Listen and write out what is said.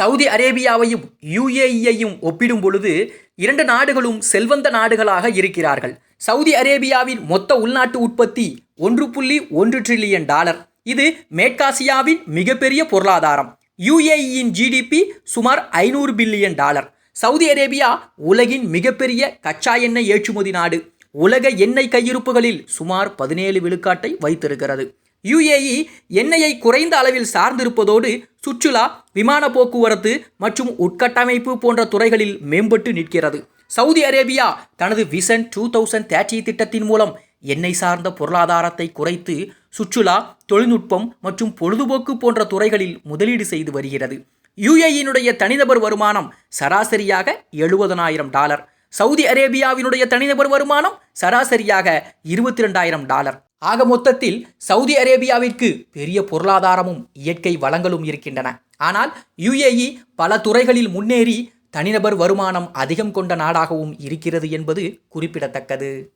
Saudi அரேபியாவையும் யுஏஇயையும் ஒப்பிடும் பொழுது இரண்டு நாடுகளும் செல்வந்த நாடுகளாக இருக்கிறார்கள். சவுதி அரேபியாவின் மொத்த உள்நாட்டு உற்பத்தி ஒன்று புள்ளி ஒன்று ட்ரில்லியன் டாலர். இது மேற்காசியாவின் மிகப்பெரிய பொருளாதாரம். யுஏஇயின் ஜிடிபி சுமார் ஐநூறு பில்லியன் டாலர். சவுதி அரேபியா உலகின் மிகப்பெரிய கச்சா எண்ணெய் ஏற்றுமதி நாடு. உலக எண்ணெய் கையிருப்புகளில் சுமார் பதினேழு விழுக்காட்டை வைத்திருக்கிறது. யுஏஇ எண்ணெயை குறைந்த அளவில் சார்ந்திருப்பதோடு சுற்றுலா விமான போக்குவரத்து மற்றும் உட்கட்டமைப்பு போன்ற துறைகளில் மேம்பட்டு நிற்கிறது. சவுதி அரேபியா தனது விசன் டூ தௌசண்ட் தேர்ட்டி திட்டத்தின் மூலம் எண்ணெய் சார்ந்த பொருளாதாரத்தை குறைத்து சுற்றுலா தொழில்நுட்பம் மற்றும் பொழுதுபோக்கு போன்ற துறைகளில் முதலீடு செய்து வருகிறது. யுஏயினுடைய தனிநபர் வருமானம் சராசரியாக எழுபதனாயிரம் டாலர். சவுதி அரேபியாவினுடைய தனிநபர் வருமானம் சராசரியாக இருபத்தி ரெண்டாயிரம் டாலர். ஆக மொத்தத்தில் சவுதி அரேபியாவிற்கு பெரிய பொருளாதாரமும் இயற்கை வளங்களும் இருக்கின்றன. ஆனால் யுஏஇ பல துறைகளில் முன்னேறி தனிநபர் வருமானம் அதிகம் கொண்ட நாடாகவும் இருக்கிறது என்பது குறிப்பிடத்தக்கது.